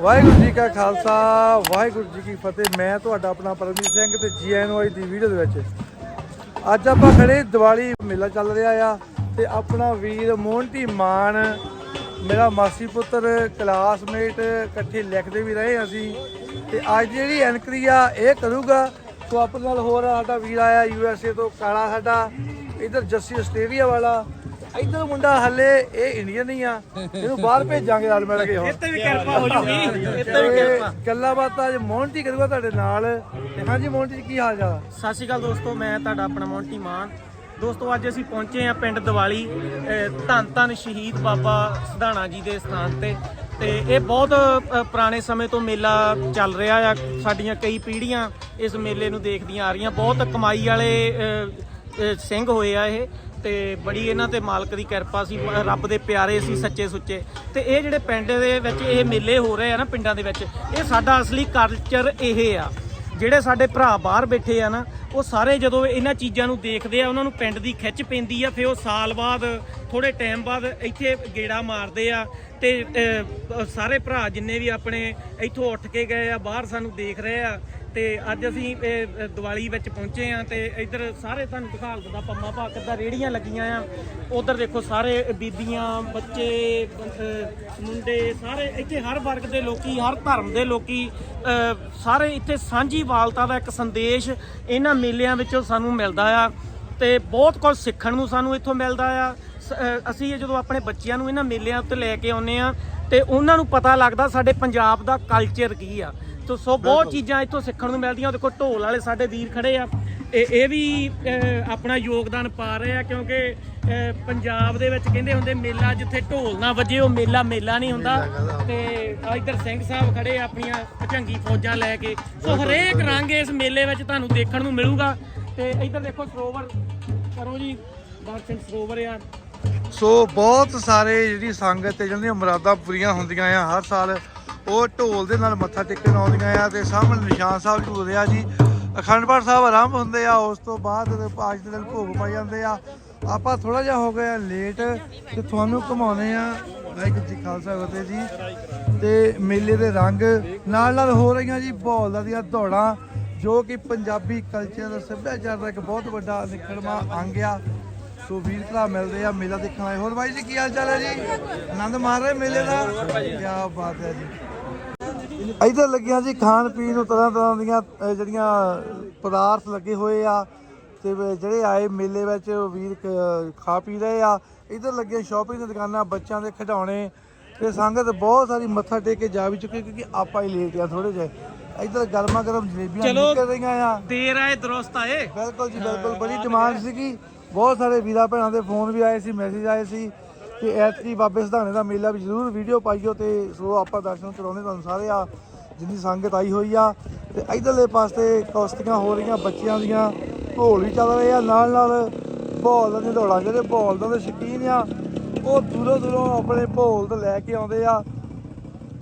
ਵਾਹਿਗੁਰੂ ਜੀ ਕਾ ਖਾਲਸਾ, ਵਾਹਿਗੁਰੂ ਜੀ ਕੀ ਫਤਿਹ। ਮੈਂ ਤੁਹਾਡਾ ਆਪਣਾ ਪਰਮਜੀਤ ਸਿੰਘ ਤੇ ਜੀਐਨਵਾਈ ਦੀ ਵੀਡੀਓ ਦੇ ਵਿੱਚ। ਅੱਜ ਆਪਾਂ ਖੜੇ ਦੀਵਾਲੀ ਮੇਲਾ ਚੱਲ ਰਿਹਾ ਆ ਤੇ ਆਪਣਾ ਵੀਰ ਮੋਹਨਟੀ ਮਾਨ, ਮੇਰਾ ਮਾਸੀ ਪੁੱਤਰ ਕਲਾਸਮੇਟ ਇਕੱਠੇ ਲਿਖਦੇ ਵੀ ਰਹੇ ਅਸੀਂ। ਤੇ ਅੱਜ ਜਿਹੜੀ ਐਨਕਰੀ ਆ, ਇਹ ਕਰੂਗਾ। ਸੋ ਆਪਣੇ ਨਾਲ ਹੋਰ ਸਾਡਾ ਵੀਰ ਆਇਆ ਯੂਐਸਏ ਤੋਂ, ਕਾਲਾ ਸਾਡਾ। ਇਧਰ ਜੱਸੀ ਆਸਟ੍ਰੇਲੀਆ ਵਾਲਾ। ਇਧਰ ਮੁੰਡਾ ਹੱਲੇ ਇਹ ਇੰਡੀਅਨ ਹੀ ਆ ਇਹਨੂੰ ਬਾਹਰ ਭੇਜਾਂਗੇ ਨਾਲ ਮਿਲ ਕੇ ਹੁਣ। ਇੱਥੇ ਵੀ ਕਿਰਪਾ ਹੋ ਜੂਗੀ। ਇੱਥੇ ਵੀ ਕਿਰਪਾ। ਗੱਲਾਂ ਬਾਤਾਂ ਅੱਜ ਮੋਹਨਟੀ ਕਰੂਗਾ ਤੁਹਾਡੇ ਨਾਲ। ਤੇ ਹਾਂਜੀ ਜੀ ਕੀ ਹਾਲ ਚਾਲ? ਆ ਸਤਿ ਸ਼੍ਰੀ ਅਕਾਲ ਦੋਸਤੋ ਮੈਂ ਤੁਹਾਡਾ ਆਪਣਾ ਮੌਂਟੀ ਮਾਨ। ਦੋਸਤੋ ਅੱਜ ਅਸੀਂ ਪਹੁੰਚੇ ਹਾਂ ਪਿੰਡ ਦੀਵਾਲੀ ਧੰਨ ਧੰਨ ਸ਼ਹੀਦ ਬਾਬਾ ਸਧਾਣਾ ਜੀ ਦੇ ਸਥਾਨ ਤੇ। ਤੇ ਇਹ ਬਹੁਤ ਪੁਰਾਣੇ ਸਮੇਂ ਤੋਂ ਮੇਲਾ ਚੱਲ ਰਿਹਾ ਆ। ਸਾਡੀਆਂ ਕਈ ਪੀੜ੍ਹੀਆਂ ਇਸ ਮੇਲੇ ਨੂੰ ਦੇਖਦੀਆਂ ਆ ਰਹੀਆਂ। ਬਹੁਤ ਕਮਾਈ ਵਾਲੇ ਸਿੰਘ ਹੋਏ ਆ ਇਹ। ਤੇ ਬੜੀ ਇਹਨਾਂ ਤੇ ਮਾਲਕ ਦੀ ਕਿਰਪਾ ਸੀ ਰੱਬ ਦੇ ਪਿਆਰੇ ਸੀ, ਸੱਚੇ ਸੁੱਚੇ। ਤੇ ਇਹ ਜਿਹੜੇ ਪਿੰਡ ਦੇ ਵਿੱਚ ਇਹ ਮੇਲੇ ਹੋ ਰਹੇ ਆ ਨਾ ਪਿੰਡਾਂ ਦੇ ਵਿੱਚ, ਇਹ ਸਾਡਾ ਅਸਲੀ ਕਲਚਰ ਇਹ ਆ। ਜਿਹੜੇ ਸਾਡੇ ਭਰਾ ਬਾਹਰ ਬੈਠੇ ਆ ਨਾ, ਉਹ ਸਾਰੇ ਜਦੋਂ ਇਹਨਾਂ ਚੀਜ਼ਾਂ ਨੂੰ ਦੇਖਦੇ ਆ, ਉਹਨਾਂ ਨੂੰ ਪਿੰਡ ਦੀ ਖਿੱਚ ਪੈਂਦੀ ਆ, ਫਿਰ ਉਹ ਸਾਲ ਬਾਅਦ ਥੋੜੇ ਟਾਈਮ ਬਾਅਦ ਇੱਥੇ ਗੇੜਾ ਮਾਰਦੇ ਆ ਤੇ ਸਾਰੇ ਭਰਾ ਜਿੰਨੇ ਵੀ ਆਪਣੇ ਇੱਥੋਂ ਉੱਠ ਕੇ ਗਏ ਆ, ਬਾਹਰ ਸਾਨੂੰ ਦੇਖ ਰਹੇ ਆ ਤੇ ਅੱਜ ਅਸੀਂ ਇਹ, ਅਹ, ਦੀਵਾਲੀ ਵਿੱਚ ਪਹੁੰਚੇ ਆ ਤੇ ਇੱਧਰ ਸਾਰੇ ਤੁਹਾਨੂੰ ਦਿਖਾ ਦਿੰਦਾ ਪੰਮਾ ਭਾ ਕਿੱਦਾਂ ਰੇੜੀਆਂ ਲੱਗੀਆਂ ਆ। ਉਧਰ ਦੇਖੋ ਸਾਰੇ ਬੀਬੀਆਂ ਬੱਚੇ ਮੁੰਡੇ ਸਾਰੇ ਇੱਥੇ ਹਰ ਵਰਗ ਦੇ ਲੋਕੀ ਹਰ ਧਰਮ ਦੇ ਲੋਕੀ ਸਾਰੇ ਇੱਥੇ ਸਾਂਝੀ ਵਾਲਤਾ ਦਾ ਇੱਕ ਸੰਦੇਸ਼ ਇਹਨਾਂ ਮੇਲਿਆਂ ਵਿੱਚੋਂ ਸਾਨੂੰ ਮਿਲਦਾ ਆ ਤੇ ਬਹੁਤ ਕੁਝ ਸਿੱਖਣ ਨੂੰ ਸਾਨੂੰ ਇੱਥੋਂ ਮਿਲਦਾ ਆ। ਸ- ਅਸੀਂ ਜਦੋਂ ਆਪਣੇ ਬੱਚਿਆਂ ਨੂੰ ਇਹਨਾਂ ਮੇਲਿਆਂ ਉੱਤੇ ਲੈ ਕੇ ਆਉਂਦੇ ਆ ਤੇ ਉਹਨਾਂ ਨੂੰ ਪਤਾ ਲੱਗਦਾ ਸਾਡੇ ਪੰਜਾਬ ਦਾ ਕਲਚਰ ਕੀ ਆ। ਤੋ ਸੋ ਬਹੁਤ ਚੀਜ਼ਾਂ ਇੱਥੋਂ ਸਿੱਖਣ ਨੂੰ ਮਿਲਦੀਆਂ। ਦੇਖੋ ਢੋਲ ਵਾਲੇ ਸਾਡੇ ਵੀਰ ਖੜੇ ਆ। ਇਹ ਇਹ ਵੀ ਆਪਣਾ ਯੋਗਦਾਨ ਪਾ ਰਹੇ ਆ ਕਿਉਂਕਿ ਪੰਜਾਬ ਦੇ ਵਿੱਚ ਕਹਿੰਦੇ ਹੁੰਦੇ ਮੇਲਾ ਜਿੱਥੇ ਢੋਲ ਨਾ ਵੱਜੇ ਉਹ ਮੇਲਾ ਮੇਲਾ ਨਹੀਂ ਹੁੰਦਾ। ਤੇ ਇੱਧਰ ਸਿੰਘ ਸਾਹਿਬ ਖੜੇ ਆ ਆਪਣੀਆਂ ਭਚੰਗੀ ਫੌਜਾਂ ਲੈ ਕੇ। ਸੋ ਹਰੇਕ ਰੰਗ ਇਸ ਮੇਲੇ ਵਿੱਚ ਤੁਹਾਨੂੰ ਦੇਖਣ ਨੂੰ ਮਿਲੂਗਾ। ਤੇ ਇੱਧਰ ਦੇਖੋ ਸਰੋਵਰ। ਕਰੋ ਜੀ ਦਰਸ਼ਨ ਸਰੋਵਰ ਆ। ਸੋ ਬਹੁਤ ਸਾਰੇ ਜਿਹੜੀ ਸੰਗਤ ਤੇ ਜਿਹੜੀਆਂ ਮੁਰਾਦਾਂ ਪੂਰੀਆਂ ਹੁੰਦੀਆਂ ਆ ਹਰ ਸਾਲ ਉਹ ਢੋਲ ਦੇ ਨਾਲ ਮੱਥਾ ਟੇਕਣ ਆਉਂਦੀਆਂ ਆ ਤੇ ਸਾਹਮਣੇ ਨਿਸ਼ਾਨ ਸਾਹਿਬ ਝੂਲ ਰਿਹਾ ਜੀ। ਅਖੰਡ ਪਾਠ ਸਾਹਿਬ ਆਰੰਭ ਹੁੰਦੇ ਆ, ਉਸ ਤੋਂ ਬਾਅਦ ਅੱਜ ਦੇ ਦਿਨ ਭੋਗ ਪਾਈ ਜਾਂਦੇ ਆ। ਆਪਾਂ ਥੋੜਾ ਜਿਹਾ ਹੋ ਗਿਆ ਲੇਟ ਤੇ ਤੁਹਾਨੂੰ ਘੁਮਾਉਨੇ ਆ। ਵਾਹਿਗੁਰੂ ਜੀ ਖਾਲਸਾ, ਫਤਿਹ ਜੀ। ਤੇ ਮੇਲੇ ਦੇ ਰੰਗ ਨਾਲ ਨਾਲ ਹੋ ਰਹੀਆਂ ਜੀ ਬੌਲਾਂ ਦੀਆਂ ਦੌੜਾਂ, ਜੋ ਕਿ ਪੰਜਾਬੀ ਕਲਚਰ ਸੱਭਿਆਚਾਰ ਦਾ ਇੱਕ ਬਹੁਤ ਵੱਡਾ ਨਿਖੜਵਾ ਅੰਗ ਆ। ਸੋ ਵੀਰ ਭਰਾ ਮਿਲਦੇ ਆ ਮੇਲਾ ਦੇਖਣ ਆਏ। ਹੋਰ ਬਾਈ ਜੀ ਕੀ ਹਾਲ ਚਾਲ ਹੈ ਜੀ? ਆਨੰਦ ਮਾਰ ਰਹੇ ਮੇਲੇ ਦਾ? ਕੀ ਬਾਤ ਹੈ ਜੀ। ਇੱਧਰ ਲੱਗੀਆਂ ਜੀ ਖਾਣ ਪੀਣ ਨੂੰ ਤਰ੍ਹਾਂ ਤਰ੍ਹਾਂ ਦੀਆਂ ਅਹ, ਜਿਹੜੀਆਂ ਪਦਾਰਥ ਲੱਗੇ ਹੋਏ ਆ ਤੇ ਵ- ਜਿਹੜੇ ਆਏ ਮੇਲੇ ਵਿੱਚ ਉਹ ਵੀਰ ਕ- ਖਾ ਪੀ ਰਹੇ ਆ। ਇੱਧਰ ਲੱਗੀਆਂ ਸ਼ਾਪਿੰਗ ਦੀਆਂ ਦੁਕਾਨਾਂ ਬੱਚਿਆਂ ਦੇ ਖਿਡੌਣੇ ਤੇ ਸੰਗਤ ਬਹੁਤ ਸਾਰੀ ਮੱਥਾ ਟੇਕ ਕੇ ਜਾ ਵੀ ਚੁੱਕੀ ਕਿਉਂਕਿ ਆਪਾਂ ਹੀ ਲੇਟ ਆ ਥੋੜੇ ਜਿਹੇ। ਇੱਧਰ ਗਰਮਾ ਗਰਮ ਜਲੇਬੀਆਂ। ਨਿਕਲ ਰਹੀਆਂ ਆ। ਦੇਰ ਆਏ ਦਰੁਸਤ ਆਏ। ਬਿਲਕੁਲ ਜੀ ਬਿਲਕੁਲ। ਬੜੀ ਡਿਮਾਂਡ ਸੀਗੀ। ਬਹੁਤ ਸਾਰੇ ਵੀਰਾਂ ਭੈਣਾਂ ਦੇ ਫੋਨ ਵੀ ਆਏ ਸੀ ਮੈਸੇਜ ਆਏ ਸੀ ਕਿ ਐਤਕੀ ਬਾਬੇ ਸਧਾਣੇ ਦਾ ਮੇਲਾ ਵੀ ਜ਼ਰੂਰ ਵੀਡੀਓ ਪਾਈਓ ਤੇ ਸੋ ਆਪਾਂ ਦਰਸ਼ਨ ਕਰਾਉਣੇ ਤੁਹਾਨੂੰ ਸਾਰੇ ਆ, ਜਿੰਨੀ ਸੰਗਤ ਆਈ ਹੋਈ ਆ। ਤੇ ਇਧਰਲੇ ਪਾਸੇ ਕੌਸ਼ਤੀਆਂ ਹੋ ਰਹੀਆਂ ਬੱਚਿਆਂ ਦੀਆਂ, ਢੋਲ ਵੀ ਚੱਲ ਰਹੇ ਆ, ਨਾਲ ਨਾਲ ਭੋਲ ਦੇ ਦੌੜਾਂ ਜਿਹੜੇ ਬੋਲ ਦੇ ਸ਼ੌਕੀਨ ਆ। ਉਹ ਦੂਰੋਂ ਦੂਰੋਂ ਆਪਣੇ ਭੋਲ ਤੋਂ ਲੈ ਕੇ ਆਉਂਦੇ ਆ।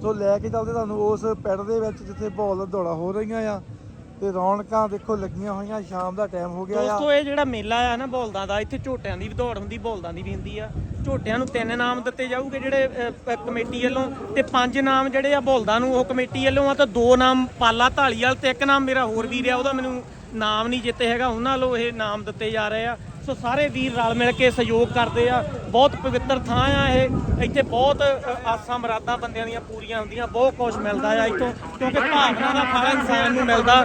ਸੋ ਲੈ ਕੇ ਚੱਲਦੇ ਤੁਹਾਨੂੰ ਉਸ ਪਿੰਡ ਦੇ ਵਿੱਚ ਜਿੱਥੇ ਭੋਲ ਦਾ ਦੌੜਾ ਹੋ ਰਹੀਆਂ ਆ। ਤੇ ਰੌਣਕਾਂ ਦੇਖੋ ਲੱਗੀਆਂ ਹੋਈਆਂ ਸ਼ਾਮ ਦਾ ਟਾਈਮ ਹੋ ਗਿਆ ਆ। ਦੋਸਤੋ ਇਹ ਜਿਹੜਾ ਮੇਲਾ ਆ ਨਾ ਬੋਲਦਾਂ ਦਾ ਇੱਥੇ ਝੋਟਿਆਂ ਦੀ ਵੀ ਦੌੜ ਹੁੰਦੀ ਬੋਲਦਾਂ ਦੀ ਵੀ ਹੁੰਦੀ ਆ। ਝੋਟਿਆਂ ਨੂੰ ਤਿੰਨ ਨਾਮ ਦਿੱਤੇ ਜਾਊਗੇ ਜਿਹੜੇ ਅਹ, ਅਹ, ਕਮੇਟੀ ਵੱਲੋਂ ਤੇ ਪੰਜ ਨਾਮ ਜਿਹੜੇ ਆ ਬੋਲਦਾਂ ਨੂੰ ਉਹ ਕਮੇਟੀ ਵੱਲੋਂ ਆ ਤਾਂ ਦੋ ਨਾਮ ਪਾਲਾ ਢਾਲੀਵਾਲ ਤੇ ਇੱਕ ਨਾਮ ਮੇਰਾ ਹੋਰ ਵੀਰ ਆ ਉਹਦਾ ਮੈਨੂੰ ਨਾਮ ਨਹੀਂ ਜਿੱਤੇ ਹੈਗਾ ਉਹਨਾਂ ਵੱਲੋਂ ਇਹ ਨਾਮ ਦਿੱਤੇ ਜਾ ਰਹੇ ਆ। ਸੋ ਸਾਰੇ ਵੀਰ ਰਲ ਮਿਲ ਕੇ ਸਹਿਯੋਗ ਕਰਦੇ ਆ। ਬਹੁਤ ਪਵਿੱਤਰ ਥਾਂ ਆ ਇਹ। ਇੱਥੇ ਬਹੁਤ ਆਸਾਂ ਮਰਾਦਾਂ ਬੰਦਿਆਂ ਦੀਆਂ ਪੂਰੀਆਂ ਹੁੰਦੀਆਂ। ਬਹੁਤ ਕੁਝ ਮਿਲਦਾ ਆ ਇੱਥੋਂ। ਕਿਉਂਕਿ ਭਾਵਨਾ ਦਾ ਫਲ ਇਨਸਾਨ ਨੂੰ ਮਿਲਦਾ।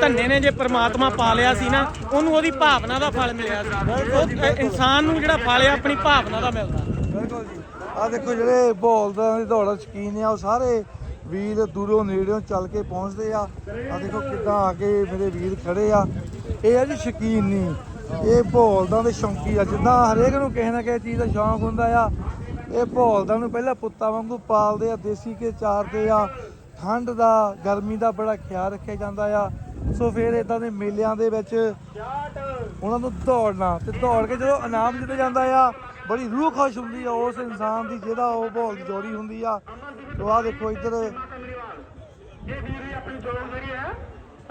ਧੰਨੇ ਨੇ ਜੇ ਪ੍ਰਮਾਤਮਾ ਪਾ ਲਿਆ ਸੀ ਨਾ, ਉਹਨੂੰ ਉਹਦੀ ਭਾਵਨਾ ਦਾ ਫਲ ਮਿਲਿਆ ਸੀ। ਉਹ ਇਨਸਾਨ ਨੂੰ ਜਿਹੜਾ ਫਲ ਆ, ਆਪਣੀ ਭਾਵਨਾ ਦਾ ਮਿਲਦਾ। ਬਿਲਕੁਲ ਜੀ। ਆ ਦੇਖੋ ਜਿਹੜੇ ਬੋਲਦਾਂ ਦੀ ਦੌੜ ਦੇ ਸ਼ੌਕੀਨ ਆ, ਉਹ ਸਾਰੇ ਵੀਰ ਦੂਰੋਂ ਨੇੜਿਓਂ ਚੱਲ ਕੇ ਪਹੁੰਚਦੇ ਆ। ਆ ਦੇਖੋ ਕਿੱਦਾਂ ਆ ਕੇ ਮੇਰੇ ਵੀਰ ਖੜੇ ਆ। ਇਹ ਆ ਜੀ ਸ਼ੌਕੀਨ ਨਹੀਂ। ਇਹ ਭੋਲਦਾਂ ਦੇ ਸ਼ੌਂਕੀ ਆ, ਜਿੱਦਾਂ ਹਰੇਕ ਨੂੰ ਕਿਸੇ ਨਾ ਕਿਸੇ ਚੀਜ਼ ਦਾ ਸ਼ੌਂਕ ਹੁੰਦਾ ਆ, ਇਹ ਭੋਲਦਾਂ ਨੂੰ ਪਹਿਲਾਂ ਪੁੱਤਾਂ ਵਾਂਗੂ ਪਾਲਦੇ ਆ, ਦੇਸੀ ਕੇ ਚਾਰਦੇ ਆ, ਠੰਡ ਦਾ, ਗਰਮੀ ਦਾ ਬੜਾ ਖਿਆਲ ਰੱਖਿਆ ਜਾਂਦਾ ਆ। ਸੋ ਫਿਰ ਇਦਾਂ ਦੇ ਮੇਲਿਆਂ ਦੇ ਵਿੱਚ ਉਹਨਾਂ ਨੂੰ ਦੌੜਨਾ, ਤੇ ਦੌੜ ਕੇ ਜਦੋਂ ਇਨਾਮ ਜਿੱਤ ਜਾਂਦਾ ਆ, ਬੜੀ ਰੂਹ ਖੁਸ਼ ਹੁੰਦੀ ਆ, ਉਸ ਇਨਸਾਨ ਦੀ ਜਿਹਦਾ ਉਹ ਭੋਲ ਜੋੜੀ ਹੁੰਦੀ ਆ। ਸੋ ਆ ਦੇਖੋ ਇੱਧਰ।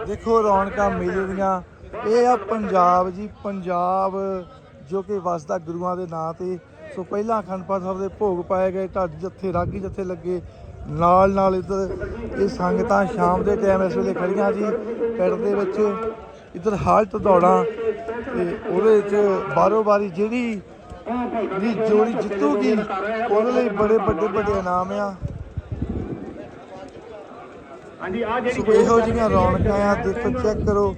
ਦੇਖੋ ਰੌਣਕਾਂ ਮੇਲੇ ਦੀਆਂ। ਇਹ ਆ ਪੰਜਾਬ ਜੀ, ਪੰਜਾਬ ਜੋ ਕਿ ਵਸਦਾ ਗੁਰੂਆਂ ਦੇ ਨਾਂ ਤੇ। ਸੋ ਪਹਿਲਾਂ ਅਖੰਡ ਪਾਠ ਸਾਹਿਬ ਦੇ ਭੋਗ ਪਾਏ ਗਏ, ਢੱਡ ਜੱਥੇ, ਰਾਗੀ ਜੱਥੇ ਲੱਗੇ। ਨਾਲ ਨਾਲ ਇੱਧਰ ਇਹ ਸੰਗਤਾਂ ਸ਼ਾਮ ਦੇ ਟਾਈਮ ਇਸ ਵੇਲੇ ਖੜੀਆਂ ਜੀ, ਪਿੰਡ ਦੇ ਵਿੱਚ। ਇੱਧਰ ਹਾਲਤ ਦੌੜਾਂ ਤੇ ਉਹਦੇ ਵਿੱਚ ਬਾਰੋ ਬਾਰੀ ਜਿਹੜੀ ਵੀ ਜੋੜੀ ਜਿੱਤੂਗੀ, ਉਹਦੇ ਲਈ ਬੜੇ ਵੱਡੇ ਵੱਡੇ ਇਨਾਮ ਆ। ਹਾਂਜੀ ਆ ਜਿਹੜੀ ਸੋ ਇਹੋ ਜਿਹੀਆਂ ਰੌਣਕਾਂ ਆ ਦੇਖੋ ਚੈੱਕ ਕਰੋ।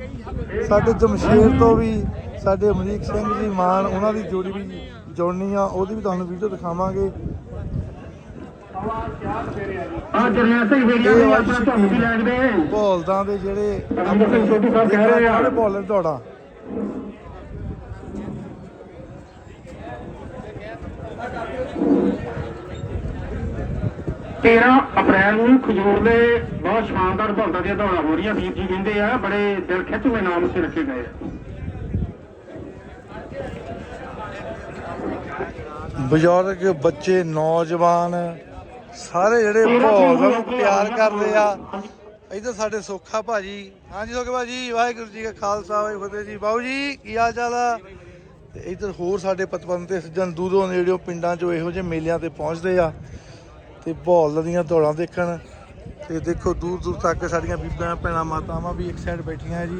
ਸਾਡੇ ਜਮਸ਼ੇਰ ਤੋਂ ਵੀ ਸਾਡੇ ਅਮਰੀਕ ਸਿੰਘ ਜੀ ਮਾਨ ਉਹਨਾਂ ਦੀ ਜੋੜੀ ਵੀ ਜੋੜਨੀ ਆ ਉਹਦੀ ਵੀ ਤੁਹਾਨੂੰ ਵੀਡੀਓ ਦਿਖਾਵਾਂਗੇ। ਆ ਜਰਨੈਲ ਸਿੰਘ ਵੇਰੀਆ ਆ ਆਪਣਾ ਝੁੰਡ ਵੀ ਲੱਗਦੇ ਬੌਲਦਾਂ ਦੇ ਜਿਹੜੇ ਸਿੰਘ ਸੋਢੀ ਸਾਹਿਬ ਕਹਿ ਰਹੇ ਆ। ਬੌਲਰ ਦੌੜਾਂ 13 ਅਪ੍ਰੈਲ ਨੂੰ ਖਜੂਰ ਦੇ ਬਹੁਤ ਸ਼ਾਨਦਾਰ ਭੌਂਤਾਂ ਦੀਆਂ ਦੌੜਾਂ ਹੋ ਰਹੀਆਂ ਵੀਰ ਜੀ ਕਹਿੰਦੇ ਆ ਬੜੇ ਦਿਲ ਖਿੱਚਵੇਂ ਨਾਮ ਉੱਤੇ ਰੱਖੇ ਗਏ ਆ। ਬਜ਼ੁਰਗ ਬੱਚੇ ਨੌਜਵਾਨ ਸਾਰੇ ਜਿਹੜੇ ਬੌਲਦਾਂ ਨੂੰ ਪਿਆਰ ਕਰਦੇ ਆ। ਇੱਧਰ ਸਾਡੇ ਸੋਖਾ ਭਾਜੀ। ਹਾਂਜੀ ਸੋਖਾ ਭਾਜੀ ਵਾਹਿਗੁਰੂ ਜੀ ਕਾ ਖਾਲਸਾ ਵਾਹਿਗੁਰੂ ਫਤਿਹ ਜੀ। ਬਾਊ ਜੀ ਕੀ ਹਾਲ ਚਾਲ ਆ? ਤੇ ਇੱਧਰ ਹੋਰ ਸਾਡੇ ਪਤਵੰਤ ਤੇ ਸੱਜਣ ਦੂਰੋਂ ਨੇੜਿਓਂ ਪਿੰਡਾਂ 'ਚੋਂ ਇਹੋ ਜਿਹੇ ਮੇਲਿਆਂ ਤੇ ਪਹੁੰਚਦੇ ਆ। ਤੇ ਬੌਲ ਦੀਆਂ ਦੌੜਾਂ ਦੇਖਣ। ਤੇ ਦੇਖੋ ਦੂਰ ਦੂਰ ਤੱਕ ਸਾਡੀਆਂ ਬੀਬੀਆਂ ਭੈਣਾਂ ਮਾਤਾਵਾਂ ਵੀ ਇੱਕ ਸਾਈਡ ਬੈਠੀਆਂ ਜੀ।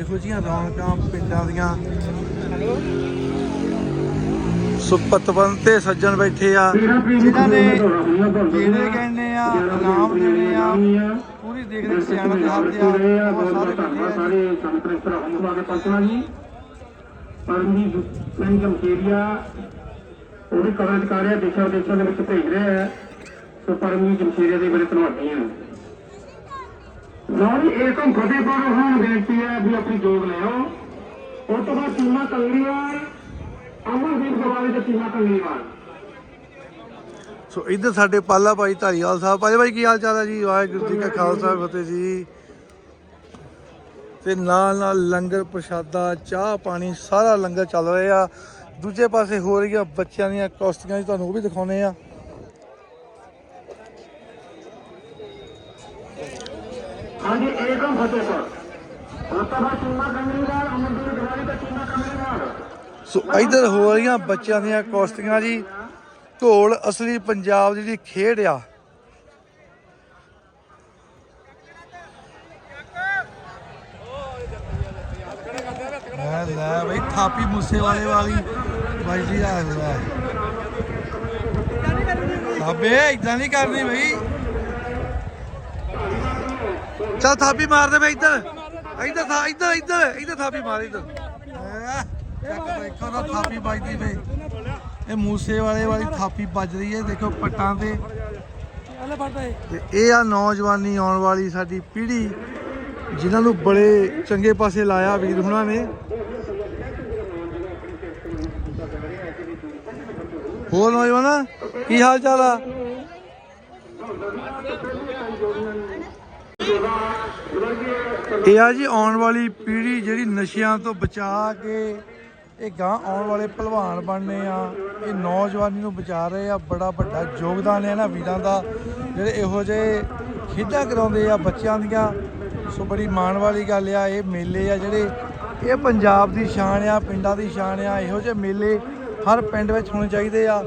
ਇਹੋ ਜਿਹੀਆਂ ਰੌਣਕਾਂ ਪਿੰਡਾਂ ਦੀਆਂ। ਸੋ ਪਤਵੰਤ ਤੇ ਸੱਜਣ ਬੈਠੇ ਆ। 13 ਤਰੀਕ ਨੂੰ ਜਿਨ੍ਹਾਂ ਨੇ। ਜਿਹੜੇ ਕਹਿੰਦੇ ਆ ਇਨਾਮ ਦੇਣੇ ਆ। ਪੂਰੀ ਦੇਖ ਦੇ ਹੱਥ ਆ ਉਹ ਸਾਰੇ। ਸਾਰੇ ਸੰਤ ਇਸ ਤਰ੍ਹਾਂ ਹਮ ਵਾਗੇ ਪਹੁੰਚਣਾ ਜੀ। ਪਰਮਜੀਤ ਸਿੰਘ ਜਮਸ਼ੇਰੀਆ ਉਹ ਵੀ ਕਵਰੇਜ ਕਰ ਰਿਹਾ ਦੇਸ਼ਾਂ ਵਿਦੇਸ਼ਾਂ ਦੇ ਵਿੱਚ ਭੇਜ ਰਿਹਾ ਹੈ। ਸੋ ਪਰਮਜੀਤ ਜਮਸ਼ੇਰੀਆ ਦੇ ਬੜੇ ਧੰਨਵਾਦੀ ਹਾਂ ਲਓ ਏਕਮ ਫਤਿਹਪੁਰ ਹੁਣ ਬੇਨਤੀ ਹੈ ਵੀ ਆਪਣੀ ਜੋਗ ਲਿਓ ਉਸ ਤੋਂ ਬਾਅਦ ਚੀਮਾ ਕੰਗਲੀਵਾਲ ਅਮਰਦੀਪ ਗਵਾਲੇ ਤੇ ਚੀਮਾ ਕੰਗਲੀਵਾਲ ਸੋ ਇੱਧਰ ਸਾਡੇ ਪਾਲਾ ਭਾਈ ਧਾਰੀਵਾਲ ਸਾਹਿਬ ਪਾਲੇ ਭਾਈ ਕੀ ਹਾਲ ਚਾਲ ਹੈ ਜੀ? ਵਾਹਿਗੁਰੂ ਜੀ ਕਾ ਖਾਲਸਾ ਫਤਿਹ ਜੀ। ਤੇ ਨਾਲ ਨਾਲ ਲੰਗਰ ਪ੍ਰਸ਼ਾਦਾ, ਚਾਹ ਪਾਣੀ, ਸਾਰਾ ਲੰਗਰ ਚੱਲ ਰਿਹਾ। ਦੂਜੇ ਪਾਸੇ ਹੋ ਰਹੀਆਂ ਬੱਚਿਆਂ ਦੀਆਂ ਕੁਸ਼ਤੀਆਂ ਜੀ, ਤੁਹਾਨੂੰ ਉਹ ਵੀ ਦਿਖਾਉਨੇ ਆ ਹਾਂਜੀ ਏਕਮ ਫਤਿਹਪੁਰ ਬਾਅਦ ਚੀਮਾ ਅਮਰਦੀਪ ਸੋ ਇੱਧਰ ਹੋ ਰਹੀਆਂ ਬੱਚਿਆਂ ਦੀਆਂ ਕੁਸ਼ਤੀਆਂ ਜੀ। ਢੋਲ ਅਸਲੀ ਪੰਜਾਬ ਦੀ ਜਿਹੜੀ ਖੇਡ ਆ। ਲੈ ਲੈ ਬਈ ਥਾਪੀ ਮੂਸੇ ਵਾਲੇ। ਵਾਲੀ ਬਾਈ ਜੀ ਆ ਲੈ। ਸਾਬੇ ਇਦਾਂ ਨਹੀਂ ਕਰਨੀ ਬਈ। ਚੱਲ ਥਾਪੀ ਮਾਰ ਦੇ ਬਈ ਇੱਧਰ। ਇੱਧਰ ਥਾ ਇੱਧਰ ਇੱਧਰ ਇੱਧਰ ਥਾਪੀ ਮਾਰ, ਇੱਧਰ। ਚੱਕ ਦੇਖੋ ਨਾ ਥਾਪੀ ਵੱਜਦੀ ਵੇ ਇਹ ਮੂਸੇ ਵਾਲੇ ਵਾਲੀ ਥਾਪੀ ਵੱਜ ਰਹੀ ਹੈ, ਦੇਖੋ ਪੱਟਾਂ ਤੇ। ਤੇ ਇਹ ਆ ਨੌਜਵਾਨੀ ਆਉਣ ਵਾਲੀ ਸਾਡੀ ਪੀੜ੍ਹੀ, ਜਿਨ੍ਹਾਂ ਨੂੰ ਬੜੇ ਚੰਗੇ ਪਾਸੇ ਲਾਇਆ ਵੀਰ ਹੁਣਾਂ ਨੇ। ਹੋਰ ਨੌਜਵਾਨ, ਕੀ ਹਾਲ ਚਾਲ ਆ? ਇਹ ਆ ਜੀ ਆਉਣ ਵਾਲੀ ਪੀੜ੍ਹੀ ਜਿਹੜੀ ਨਸ਼ਿਆਂ ਤੋਂ ਬਚਾ ਕੇ ਇਹ ਗਾਂ ਆਉਣ ਵਾਲੇ ਭਲਵਾਨ ਬਣਨੇ ਆ, ਇਹ ਨੌਜਵਾਨੀ ਨੂੰ ਬਚਾ ਰਹੇ ਆ, ਬੜਾ ਵੱਡਾ ਯੋਗਦਾਨ ਹੈ ਇਹਨਾਂ ਵੀਰਾਂ ਦਾ। ਜਿਹੜੇ ਇਹੋ ਜਿਹੇ ਖੇਡਾਂ ਕਰਾਉਂਦੇ ਆ ਬੱਚਿਆਂ ਦੀਆਂ, ਸੋ ਬੜੀ ਮਾਣ ਵਾਲੀ ਗੱਲ ਆ, ਇਹ ਮੇਲੇ ਆ ਜਿਹੜੇ, ਇਹ ਪੰਜਾਬ ਦੀ ਸ਼ਾਨ ਆ, ਪਿੰਡਾਂ ਦੀ ਸ਼ਾਨ ਆ, ਇਹੋ ਜਿਹੇ ਮੇਲੇ ਹਰ ਪਿੰਡ ਵਿੱਚ ਹੋਣੇ ਚਾਹੀਦੇ ਆ।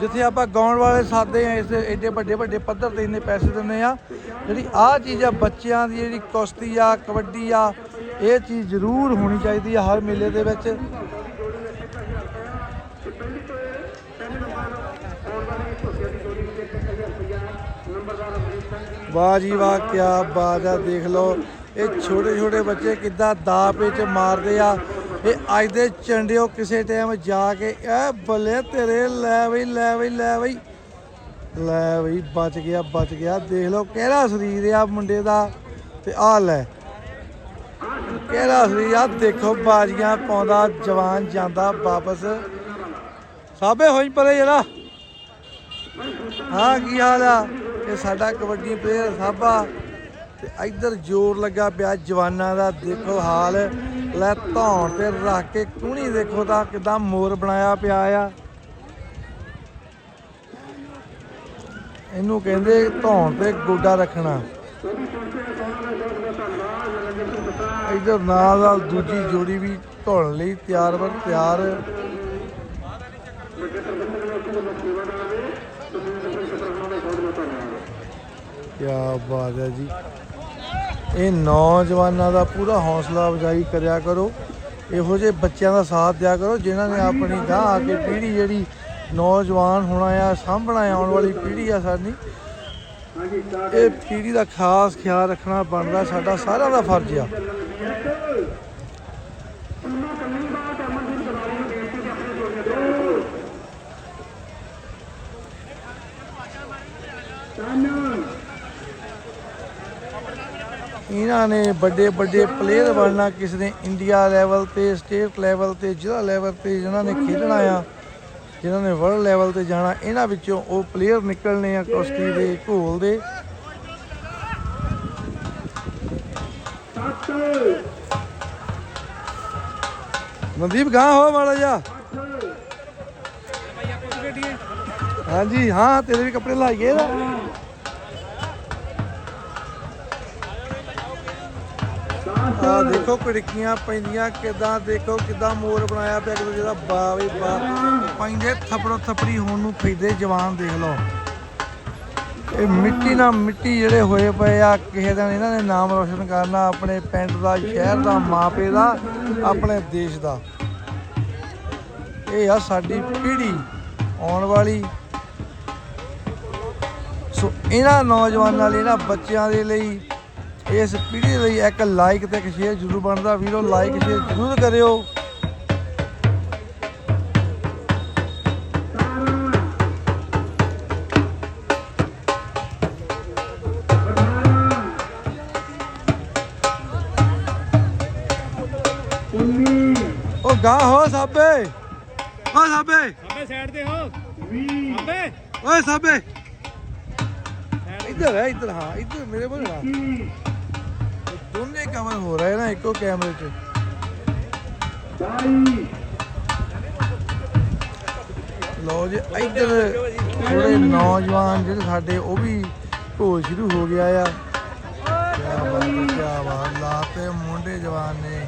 ਜਿੱਥੇ ਆਪਾਂ ਗਾਉਣ ਵਾਲੇ ਸਾਦੇ ਆ, ਇਸ ਐਡੇ ਵੱਡੇ ਵੱਡੇ ਪੱਧਰ ਤੇ ਇੰਨੇ ਪੈਸੇ ਦਿੰਦੇ ਆ। ਜਿਹੜੀ ਆਹ ਚੀਜ਼ ਆ, ਬੱਚਿਆਂ ਦੀ ਜਿਹੜੀ ਕੁਸ਼ਤੀ ਆ, ਕਬੱਡੀ ਆ, ਇਹ ਚੀਜ਼ ਜ਼ਰੂਰ ਹੋਣੀ ਚਾਹੀਦੀ ਆ ਹਰ ਮੇਲੇ ਦੇ ਵਿੱਚ। ਵਾਹ ਜੀ ਵਾਹ, ਕਿਆ ਬਾਤ ਆ, ਦੇਖ ਲਓ। ਇਹ ਛੋਟੇ ਛੋਟੇ ਬੱਚੇ ਕਿੱਦਾਂ ਦਾ ਵਿੱਚ ਮਾਰਦੇ ਆ। ਇਹ ਅੱਜ ਦੇ ਚੰਡਿਓ ਕਿਸੇ ਟਾਈਮ ਜਾ ਕੇ, ਐ ਬੱਲੇ ਤੇਰੇ, ਲੈ ਬਈ ਲੈ ਬਈ ਲੈ ਬਈ। ਲੈ ਬਈ, ਬਚ ਗਿਆ ਬਚ ਗਿਆ। ਦੇਖ ਲਓ ਕਿਹੜਾ ਸਰੀਰ ਆ ਮੁੰਡੇ ਦਾ, ਤੇ ਆ ਲੈ। ਕਿਹੜਾ ਸਰੀਰ ਆ? ਦੇਖੋ, ਬਾਜੀਆਂ ਪਾਉਂਦਾ, ਜਵਾਨ ਜਾਂਦਾ ਵਾਪਸ। ਸਾਬੇ ਹੋਈ ਪਰੇ ਜਰਾ। ਹਾਂ, ਕੀ ਹਾਲ ਆ? ਇਹ ਸਾਡਾ ਕਬੱਡੀ ਪਲੇਅਰ ਸਾਬਾ। ਤੇ ਇੱਧਰ ਜ਼ੋਰ ਲੱਗਾ ਪਿਆ ਜਵਾਨਾਂ ਦਾ, ਦੇਖੋ ਹਾਲ। ਲੈ ਧੌਣ ਤੇ ਰੱਖ ਕੇ ਕੂਣੀ ਦੇਖੋ ਤਾਂ ਕਿਦਾਂ ਮੋਰ ਬਣਾਇਆ ਪਿਆ ਆ। ਇਹਨੂੰ ਕਹਿੰਦੇ ਧੌਣ ਤੇ ਗੋਡਾ ਰੱਖਣਾ। ਇਧਰ ਨਾਲ ਨਾਲ ਦੂਜੀ ਜੋੜੀ ਵੀ ਧੌਣ ਲਈ ਤਿਆਰ ਵਰ ਤਿਆਰ। ਕੀ ਬਾਤ ਹੈ ਜੀ। ਇਹ ਨੌਜਵਾਨਾਂ ਦਾ ਪੂਰਾ ਹੌਸਲਾ ਅਫਜ਼ਾਈ ਕਰਿਆ ਕਰੋ। ਇਹੋ ਜਿਹੇ ਬੱਚਿਆਂ ਦਾ ਸਾਥ ਦਿਆ ਕਰੋ, ਜਿਨ੍ਹਾਂ ਨੇ ਆਪਣੀ ਗਾਂ ਆ ਕੇ ਪੀੜ੍ਹੀ ਜਿਹੜੀ ਨੌਜਵਾਨ ਹੋਣਾ ਆ, ਸਾਂਭਣਾ ਆਉਣ ਵਾਲੀ ਪੀੜ੍ਹੀ ਆ ਸਾਡੀ, ਇਹ ਪੀੜ੍ਹੀ ਦਾ ਖਾਸ ਖਿਆਲ ਰੱਖਣਾ ਬਣਦਾ, ਸਾਡਾ ਸਾਰਿਆਂ ਦਾ ਫਰਜ਼ ਆ। ਇਹਨਾਂ ਨੇ ਵੱਡੇ ਵੱਡੇ ਪਲੇਅਰ ਬਣਨਾ ਕਿਸੇ ਨੇ ਇੰਡੀਆ ਲੈਵਲ ਤੇ ਸਟੇਟ ਲੈਵਲ ਤੇ, ਜ਼ਿਲ੍ਹਾ ਲੈਵਲ ਤੇ ਜਿਨ੍ਹਾਂ ਨੇ ਖੇਡਣਾ ਆ ਜਿਨ੍ਹਾਂ ਨੇ ਵਰਲਡ ਲੈਵਲ ਤੇ ਜਾਣਾ, ਇਹਨਾਂ ਵਿੱਚੋਂ ਉਹ ਪਲੇਅਰ ਨਿਕਲਣੇ ਆ ਕੁਸ਼ਤੀ ਦੇ, ਘੋਲ ਦੇ। ਮਨਦੀਪ ਗਾਂ ਹੋ ਮਾੜਾ ਜਾ ਹਾਂਜੀ, ਹਾਂ, ਤੇਰੇ ਵੀ ਕੱਪੜੇ ਲਾਈਏ ਨਾ। ਆ ਦੇਖੋ ਕੜਕੀਆਂ ਪੈਂਦੀਆਂ ਕਿਦਾਂ, ਦੇਖੋ ਕਿਦਾਂ ਮੋਰ ਬਣਾਇਆ ਪਿਆ ਕਿ ਜਿਹਦਾ ਬਾ ਬਾ ਪੈਂਦੇ ਥਪੜੋ ਥਪੜੀ ਹੋਣ ਨੂੰ ਪੈਂਦੇ ਜਵਾਨ ਦੇਖ ਲਓ। ਇਹ ਮਿੱਟੀ ਨਾਲ ਮਿੱਟੀ ਜਿਹੜੇ ਹੋਏ ਪਏ ਆ, ਕਿਸੇ ਦਿਨ ਇਹਨਾਂ ਨੇ ਨਾਮ ਰੋਸ਼ਨ ਕਰਨਾ ਆਪਣੇ ਪਿੰਡ ਦਾ, ਸ਼ਹਿਰ ਦਾ, ਮਾਪੇ ਦਾ, ਆਪਣੇ ਦੇਸ਼ ਦਾ। ਇਹ ਆ ਸਾਡੀ ਪੀੜ੍ਹੀ ਆਉਣ ਵਾਲੀ। ਸੋ ਇਹਨਾਂ ਨੌਜਵਾਨਾਂ ਲਈ, ਇਹਨਾਂ ਬੱਚਿਆਂ ਦੇ ਲਈ ਇਸ ਪੀੜ੍ਹੀ ਲਈ ਇੱਕ ਲਾਈਕ ਤੇ ਇੱਕ ਸ਼ੇਅਰ ਜ਼ਰੂਰ ਬਣਦਾ। ਵੀਰੋ ਲਾਈਕ ਸ਼ੇਅਰ ਜ਼ਰੂਰ ਕਰਿਓ। ਉਹ ਗਾਂ ਹੋ ਸਾਬੇ। ਹੋ ਸਾਬੇ। ਅੱਬੇ ਸਾਈਡ ਤੇ ਹੋ। ਅੱਬੇ ਓਏ ਸਾਬੇ। ਇੱਧਰ ਹੈ ਇੱਧਰ ਹਾਂ ਇੱਧਰ ਮੇਰੇ ਕੋਲ ਆ। ਦੋਨੇ ਕਵਰ ਹੋ ਰਹੇ ਨਾ, ਇੱਕੋ ਕੈਮਰੇ 'ਚ। ਲੋ ਜੀ, ਇੱਧਰ ਥੋੜੇ ਨੌਜਵਾਨ ਜਿਹੜੇ ਸਾਡੇ, ਉਹ ਵੀ ਢੋਲ ਸ਼ੁਰੂ ਹੋ ਗਿਆ ਆ। ਕਿਆ ਬਾਤ ਹੈ ਕਿਆ ਬਾਤ, ਲਾਤੇ ਮੁੰਡੇ ਜਵਾਨ ਨੇ।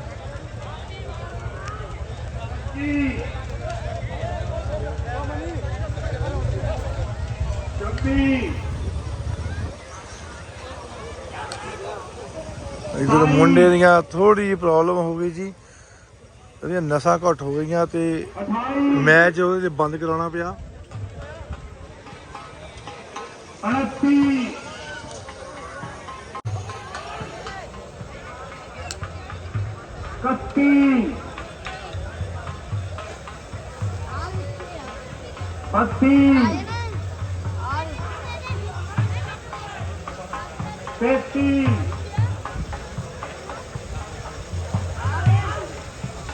ਇਧਰ ਮੁੰਡੇ ਦੀਆਂ ਥੋੜੀ ਜਿਹੀ ਪ੍ਰੋਬਲਮ ਹੋ ਗਈ ਜੀ ਉਹਦੀਆਂ ਨਸਾਂ ਘਟ ਹੋ ਗਈਆਂ ਤੇ ਮੈਚ ਉਹਦੇ ਬੰਦ ਕਰਾਉਣਾ ਪਿਆ। 29 31 32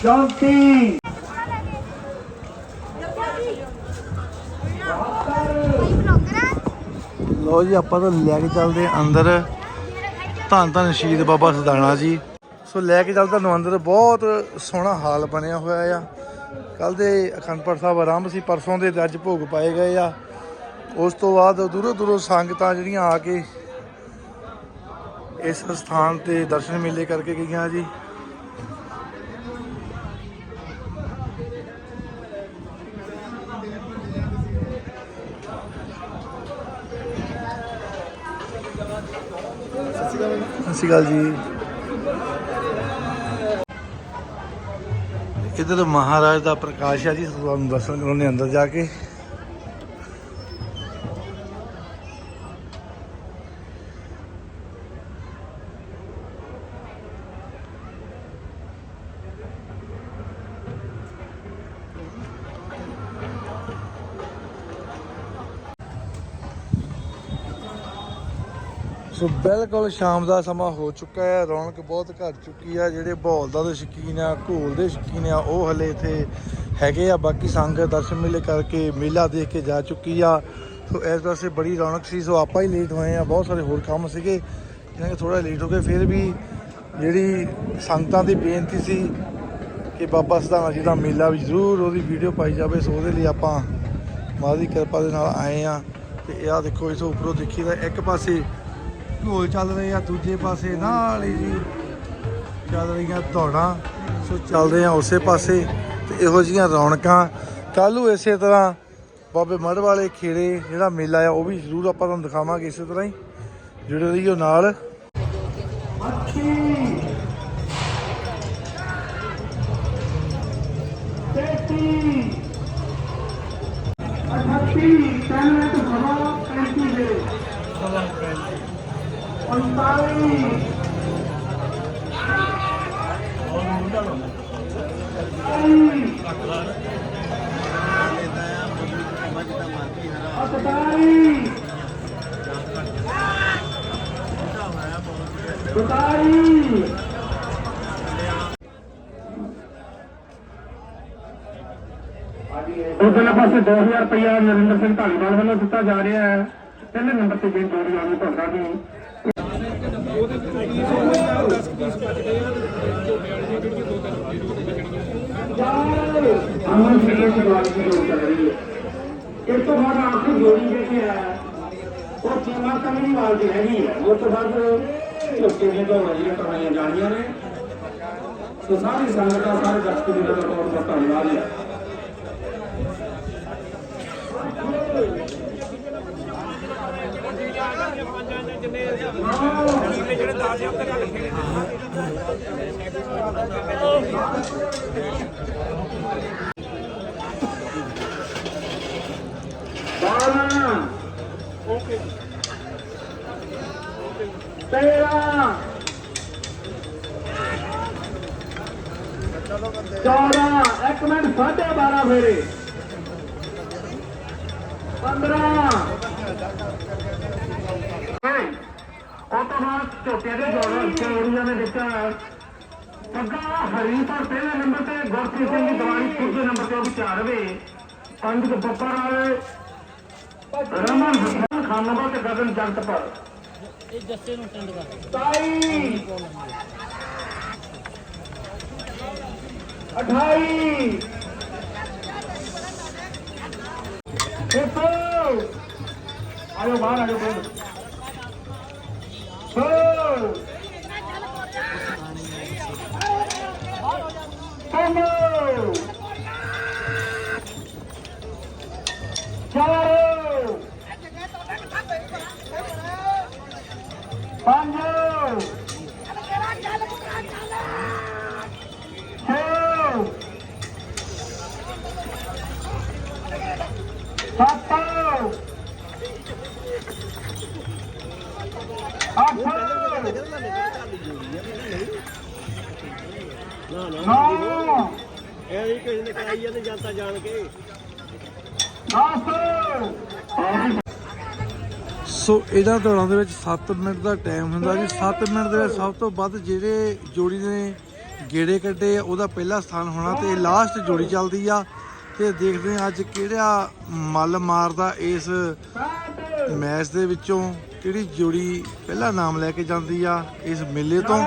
ਚੌਂਤੀ ਲੋ ਜੀ, ਆਪਾਂ ਤਾਂ ਲੈ ਕੇ ਚੱਲਦੇ ਅੰਦਰ। ਧੰਨ ਧੰਨ ਸ਼ਹੀਦ ਬਾਬਾ ਸਦਾਣਾ ਜੀ। ਸੋ ਲੈ ਕੇ ਚੱਲ ਤੁਹਾਨੂੰ ਅੰਦਰ ਬਹੁਤ ਸੋਹਣਾ ਹਾਲ ਬਣਿਆ ਹੋਇਆ ਆ। ਕੱਲ ਦੇ ਅਖੰਡ ਪਾਠ ਸਾਹਿਬ ਆਰੰਭ ਸੀ, ਪਰਸੋਂ ਦੇ ਤੇ ਅੱਜ ਭੋਗ ਪਾਏ ਗਏ ਆ। ਉਸ ਤੋਂ ਬਾਅਦ ਦੂਰੋਂ ਦੂਰੋਂ ਸੰਗਤਾਂ ਜਿਹੜੀਆਂ ਆ ਕੇ ਇਸ ਸਥਾਨ ਤੇ ਦਰਸ਼ਨ ਮੇਲੇ ਕਰਕੇ ਗਈਆਂ ਜੀ ਸਤਿ ਸ਼੍ਰੀ ਅਕਾਲ ਜੀ। ਇਧਰ ਮਹਾਰਾਜ ਦਾ ਪ੍ਰਕਾਸ਼ ਆ ਜੀ, ਤੁਹਾਨੂੰ ਦਰਸ਼ਨ ਕਰਾਉਣੇ ਅੰਦਰ ਜਾ ਕੇ। ਸੋ ਬਿਲਕੁਲ ਸ਼ਾਮ ਦਾ ਸਮਾਂ ਹੋ ਚੁੱਕਾ ਹੈ, ਰੌਣਕ ਬਹੁਤ ਘਟ ਚੁੱਕੀ ਆ ਜਿਹੜੇ ਬੌਲਦਾਂ ਦੇ ਸ਼ੌਕੀਨ ਆ, ਘੋਲ ਦੇ ਸ਼ੌਕੀਨ ਆ, ਉਹ ਹਲੇ ਇੱਥੇ ਹੈਗੇ ਆ, ਬਾਕੀ ਸੰਗਤ ਦਰਸ਼ਨ ਮੇਲੇ ਕਰਕੇ ਮੇਲਾ ਦੇਖ ਕੇ ਜਾ ਚੁੱਕੀ ਆ। ਸੋ ਇਸ ਪਾਸੇ ਬੜੀ ਰੌਣਕ ਸੀ, ਸੋ ਆਪਾਂ ਹੀ ਲੇਟ ਹੋਏ ਆ, ਬਹੁਤ ਸਾਰੇ ਹੋਰ ਕੰਮ ਸੀਗੇ ਜਿਹਨਾਂ ਕਿ ਥੋੜਾ ਲੇਟ ਹੋ ਗਏ, ਫਿਰ ਵੀ ਜਿਹੜੀ ਸੰਗਤਾਂ ਦੀ ਬੇਨਤੀ ਸੀ ਕਿ ਬਾਬਾ ਸਦਾਨਾ ਜੀ ਦਾ ਮੇਲਾ ਵੀ ਜ਼ਰੂਰ ਉਹਦੀ ਵੀਡੀਓ ਪਾਈ ਜਾਵੇ, ਸੋ ਉਹਦੇ ਲਈ ਆਪਾਂ ਮਾਂ ਦੀ ਕਿਰਪਾ ਦੇ ਨਾਲ ਆਏ ਆ। ਤੇ ਇਹ ਆ ਦੇਖੋ, ਇਸ ਉੱਪਰੋਂ ਦੇਖੀਦਾ, ਇੱਕ ਪਾਸੇ ਢੋਲ ਚੱਲ ਰਹੇ ਆ ਦੂਜੇ ਪਾਸੇ, ਨਾਲ ਹੀ ਜੀ ਚੱਲ ਰਹੀਆਂ ਦੌੜਾਂ। ਸੋ ਚੱਲਦੇ ਆ ਉਸੇ ਪਾਸੇ ਤੇ ਇਹੋ ਜੀਆਂ ਰੌਣਕਾਂ। ਕੱਲੂ ਇਸੇ ਤਰ੍ਹਾਂ ਬਾਬੇ ਮੜ ਵਾਲੇ ਖੇੜੇ ਜਿਹੜਾ ਮੇਲਾ ਆ, ਉਹ ਵੀ ਜ਼ਰੂਰ ਆਪਾਂ ਤੁਹਾਨੂੰ ਦਿਖਾਵਾਂਗੇ ਇਸੇ ਤਰ੍ਹਾਂ ਹੀ। ਜੁੜੇ ਰਹੀਓ ਨਾਲ। ਅਠੱਤੀ ਉਧਰਲੇ ਪਾਸੇ 2000 ਰੁਪਇਆ ਨਰਿੰਦਰ ਸਿੰਘ ਧਾਲੀਵਾਲ ਵੱਲੋਂ ਦਿੱਤਾ ਜਾ ਰਿਹਾ ਹੈ। ਪਹਿਲੇ ਨੰਬਰ ਤੇ ਬੇਨ ਜੋੜੀ ਆਉਣੀ ਤੁਹਾਡਾ ਜੀ ਅਮਨ ਸਿੰਘ ਦੀ ਜਵਾਨੀ ਦੀ ਜੋੜੀ ਚੱਲ ਰਹੀ ਹੈ। ਇਸ ਤੋਂ ਬਾਅਦ ਆਖਰੀ ਜੋੜੀ ਜਿਹੜੀ ਹੈ, ਉਹ ਚੀਮਾ ਕਮੀਵਾਲ ਦੀ ਹੈਗੀ ਹੈ। ਉਸ ਤੋਂ ਬਾਅਦ ਝੋਟੇ ਦੀਆਂ ਦੌੜਾਂ ਕਰਵਾਈਆਂ ਜਾਣੀਆਂ ਨੇ। ਸੋ ਸਾਰੀ ਸੰਗਤਾਂ, ਸਾਰੇ ਦਰਸ਼ਕ ਵੀਰਾਂ ਦਾ ਬਹੁਤ ਬਹੁਤ ਧੰਨਵਾਦ ਹੈ। ਤੇਰਾਂ ਚੌਦਾਂ ਇੱਕ ਮਿੰਟ ਸਾਢੇ 12 ਫੇਰੇ। ਪੱਗਾ ਹਰੀਪੁਰ ਪਹਿਲੇ ਨੰਬਰ ਤੇ ਗੁਰਪ੍ਰੀਤ ਸਿੰਘ ਦੀ ਦੀਵਾਨੀ ਦੂਜੇ ਨੰਬਰ ਤੇ ਉਹ ਵੀ ਚਾਰ ਵੇ। ਪੰਜ ਬੱਬਰ ਵਾਲੇ ਰਮਨ ਹਸਨ ਖਾਨਵਾ ਤੇ ਗਗਨ ਜਗਤਪਾਲ। ਇਹ ਜੱਸੇ ਨੂੰ ਟੰਡ ਕਰ। 27 28 ਇੱਕ। ਆਇਓ ਬਾਹਰ ਆਇਓ ਬਾਹਰ ਸੋ। ਪੰਜੋ ਚਾਰੋ ਪੰਜ ਛੇ ਸੱਤ ਅੱਠ ਨੌ ਇਹ ਵੀ ਕਿਸੇ ਨੇ ਕਰਾਈ ਜਾਂਦੇ ਜਨਤਾ ਜਾਣ ਕੇ। ਸੋ ਇਹਨਾਂ ਦੌੜਾਂ ਦੇ ਵਿੱਚ 7 ਮਿੰਟ ਦਾ ਟਾਈਮ ਹੁੰਦਾ ਜੀ। 7 ਮਿੰਟ ਦੇ ਵਿੱਚ ਸਭ ਤੋਂ ਵੱਧ ਜਿਹੜੇ ਜੋੜੀ ਨੇ ਗੇੜੇ ਕੱਢੇ ਆ, ਉਹਦਾ ਪਹਿਲਾ ਸਥਾਨ ਹੋਣਾ ਤੇ ਲਾਸਟ ਜੋੜੀ ਚੱਲਦੀ ਆ। ਤੇ ਦੇਖਦੇ ਹਾਂ ਅੱਜ ਕਿਹੜਾ ਮੱਲ ਮਾਰਦਾ ਇਸ ਮੈਚ ਦੇ ਵਿੱਚੋਂ, ਕਿਹੜੀ ਜੋੜੀ ਪਹਿਲਾ ਨਾਮ ਲੈ ਕੇ ਜਾਂਦੀ ਆ ਇਸ ਮੇਲੇ ਤੋਂ।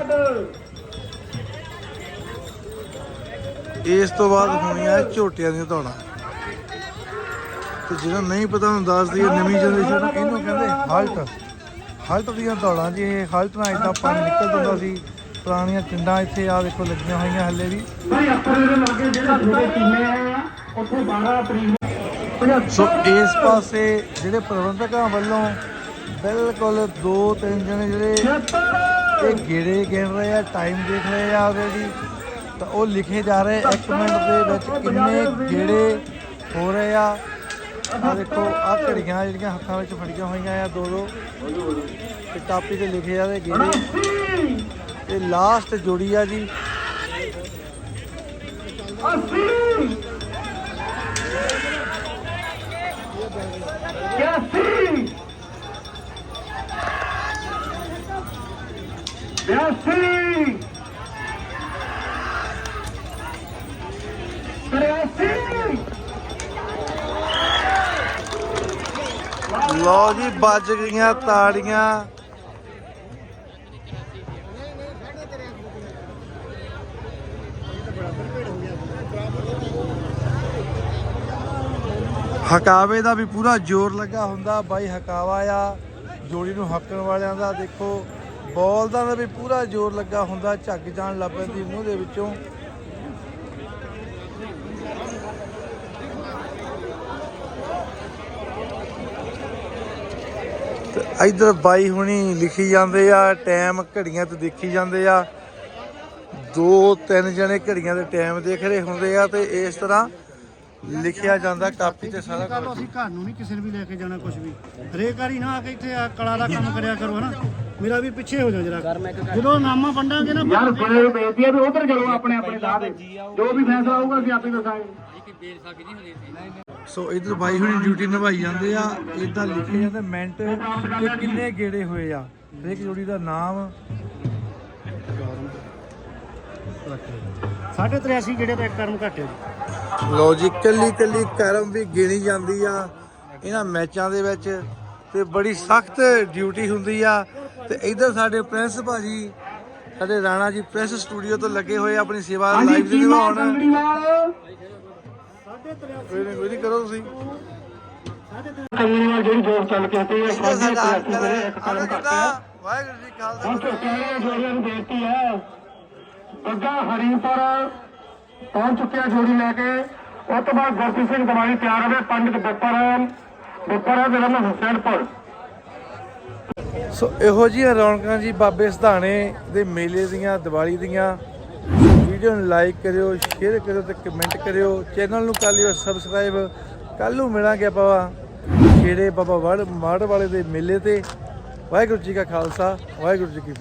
ਇਸ ਤੋਂ ਬਾਅਦ ਹੋਣੀਆਂ ਝੋਟੀਆਂ ਦੀਆਂ ਦੌੜਾਂ। ਤੇ ਜਿਹੜਾ ਨਹੀਂ ਪਤਾ ਉਹਨੂੰ ਦੱਸ ਦਈਏ ਨਵੀਂ ਜਨਰੇਸ਼ਨ ਇਹਨੂੰ ਕਹਿੰਦੇ ਹਲਟ। ਹਲਟ ਦੀਆਂ ਦੌੜਾਂ ਜੀ, ਇਹ ਹਲਟ ਨਾਲ ਇਦਾਂ ਪਾਣੀ ਨਿਕਲ ਜਾਂਦਾ ਸੀ। ਪੁਰਾਣੀਆਂ ਟਿੰਡਾਂ ਇੱਥੇ ਆ ਦੇਖੋ ਲੱਗੀਆਂ ਹੋਈਆਂ ਹੱਲੇ ਵੀ। ਸੋ ਇਸ ਪਾਸੇ ਜਿਹੜੇ ਪ੍ਰਬੰਧਕਾਂ ਵੱਲੋਂ ਬਿਲਕੁਲ ਦੋ ਤਿੰਨ ਜਣੇ ਜਿਹੜੇ ਇਹ ਗੇੜੇ ਗਿਣ ਰਹੇ ਆ ਟਾਈਮ ਦੇਖ ਰਹੇ ਆ ਆਲਰੇਡੀ ਤਾਂ ਉਹ ਲਿਖੇ ਜਾ ਰਹੇ 1 ਮਿੰਟ ਦੇ ਵਿੱਚ ਕਿੰਨੇ ਗੇੜੇ ਹੋ ਰਹੇ ਆ। ਆ ਦੇਖੋ ਆ ਘੜੀਆਂ ਜਿਹੜੀਆਂ ਹੱਥਾਂ ਵਿੱਚ ਫੜੀਆਂ ਹੋਈਆਂ ਆ ਦੋ ਦੋ ਤੇ ਕਾਪੀ ਤੇ ਲਿਖੇ ਆ ਦੇ ਗੇੜੇ। ਤੇ ਲਾਸਟ ਜੋੜੀ ਆ ਜੀ। 80 81 ਬਿਆਸੀ ਲੋ ਜੀ, ਵੱਜ ਗਈਆਂ ਤਾੜੀਆਂ। ਹਕਾਵੇ ਦਾ ਵੀ ਪੂਰਾ ਜ਼ੋਰ ਲੱਗਾ ਹੁੰਦਾ। ਬਾਈ ਹਕਾਵਾ ਆ, ਜੋੜੀ ਨੂੰ ਹੱਕਣ ਵਾਲਿਆਂ ਦਾ ਦੇਖੋ। ਬੋਲ ਦਾ ਵੀ ਪੂਰਾ ਜ਼ੋਰ ਲੱਗਾ ਹੁੰਦਾ, ਝੱਗ ਜਾਣ ਲੱਗ ਪੈਂਦੀ ਮੂੰਹ ਦੇ ਵਿੱਚੋਂ। ਇੱਧਰ ਬਾਈ ਹੁਣੀ ਲਿਖੀ ਜਾਂਦੇ ਆ ਟਾਈਮ ਘੜੀਆਂ ਤੇ ਦੇਖੀ ਜਾਂਦੇ ਆ। ਦੋ ਤਿੰਨ ਜਣੇ ਘੜੀਆਂ ਦੇ ਟਾਈਮ ਦੇਖ ਰਹੇ ਹੁੰਦੇ ਆ ਤੇ ਇਸ ਤਰ੍ਹਾਂ ਲਿਖਿਆ ਜਾਂਦਾ ਕਾਪੀ ਤੇ ਸਾਰਾ ਕੱਲ ਅਸੀਂ ਘਰ ਨੂੰ ਨਹੀਂ ਕਿਸੇ ਨੂੰ ਵੀ ਲੈ ਕੇ ਜਾਣਾ ਕੁਝ ਵੀ। ਹਰੇਕ ਵਾਰੀ ਨਾ ਆ ਕੇ ਇੱਥੇ ਆ ਕਲਾ ਦਾ ਕੰਮ ਕਰਿਆ ਕਰੋ ਹਨਾ। ਮੇਰਾ ਵੀ ਪਿੱਛੇ ਹੋ ਜਾ ਜਰਾ। ਜਦੋਂ ਨਾਮਾ ਵੰਡਾਂਗੇ ਨਾ ਯਾਰ ਬੜੇ ਬੇਨਤੀ ਹੈ ਵੀ ਉਧਰ ਚਲੋ ਆਪਣੇ ਆਪਣੇ ਸਾਹ ਦੇ ਜੋ ਵੀ ਫੈਸਲਾ ਹੋਊਗਾ ਅਸੀਂ ਆਪੇ ਦੱਸਾਂਗੇ। ਸੋ ਇਧਰ ਬਾਈ ਹੁਣੀ ਡਿਊਟੀ ਨਿਭਾਈ ਜਾਂਦੇ ਆ ਇਦਾਂ ਲਿਖੇ ਜਾਂਦੇ ਮਿੰਟ ਤੇ ਕਿੰਨੇ ਗੇੜੇ ਹੋਏ ਆ? ਹਰੇਕ ਜੋੜੀ ਦਾ ਨਾਮ। ਸਾਢੇ 83 ਜਿਹੜੇ ਤਾਂ ਇੱਕ ਕਰਮ ਘੱਟੇ ਲੋ ਜੀ। ਕੱਲੀ ਕੱਲੀ ਕਰਮ ਵੀ ਗਿਣੀ ਜਾਂਦੀ ਆ ਇਹਨਾਂ ਮੈਚਾਂ ਦੇ ਵਿੱਚ ਤੇ ਬੜੀ ਸਖਤ ਡਿਊਟੀ ਹੁੰਦੀ ਆ। ਤੇ ਇਧਰ ਸਾਡੇ ਪ੍ਰਿੰਸ ਭਾਜੀ ਸਾਡੇ ਰਾਣਾ ਜੀ ਪ੍ਰੈਸ ਸਟੂਡੀਓ ਤੋਂ ਲੱਗੇ ਹੋਏ ਆਪਣੀ ਸੇਵਾ ਲਾਈਵ ਨਿਭਾਉਣ ਕੋਈ ਨਹੀਂ ਕੋਈ ਨਹੀਂ ਕਰੋ ਤੁਸੀਂ ਕੰਗੜੀਵਾਲ ਜਿਹੜੀ ਜੋਰ ਚੱਲ ਕੇ ਤੇ ਇਧਰ ਸਾਡਾ ਇੱਕ ਅੰਕਲ ਕਰਮ ਅੰਕਲ ਘੱਟ ਹੈ। ਵਾਹਿਗੁਰੂ ਜੀ ਕਾ ਖਾਲਸਾ। ਹੁਣ ਝੋਟਿਆਂ ਜੋੜੀਆਂ ਨੂੰ ਬੇਨਤੀ ਹੈ? ਬੱਗਾ ਹਰੀਪੁਰ ਪਹੁੰਚ ਚੁੱਕਿਆ ਜੋੜੀ ਲੈ ਕੇ। ਉਸ ਤੋਂ ਬਾਅਦ ਗੁਰਪ੍ਰੀਤ ਸਿੰਘ ਦਵਾਈ ਤਿਆਰ ਹੋਵੇ ਪੰਡਿਤ ਬੱਪਰ ਬੱਪਰ ਜ਼ਿਲ੍ਹਾ ਮੈਂ ਹੁਸੈਨਪੁਰ। ਸੋ ਇਹੋ ਜਿਹੀਆਂ ਰੌਣਕਾਂ ਜੀ ਬਾਬੇ ਸਧਾਣੇ ਦੇ ਮੇਲੇ ਦੀਆਂ ਦੀਵਾਲੀ ਦੀਆਂ ਵੀਡੀਓ ਨੂੰ ਲਾਈਕ ਕਰਿਓ ਸ਼ੇਅਰ ਕਰਿਓ ਤੇ ਕਮੈਂਟ ਕਰਿਓ। ਚੈਨਲ ਨੂੰ ਕਰ ਲਿਓ ਸਬਸਕ੍ਰਾਈਬ ਕੱਲ ਨੂੰ ਮਿਲਾਂਗੇ ਆਪਾਂ ਸ਼ੇਰੇ ਬਾਬਾ ਵੜ ਮਾੜ ਵਾਲੇ ਦੇ ਮੇਲੇ ਤੇ। ਵਾਹਿਗੁਰੂ ਜੀ ਕਾ ਖਾਲਸਾ, ਵਾਹਿਗੁਰੂ ਜੀ ਕੀ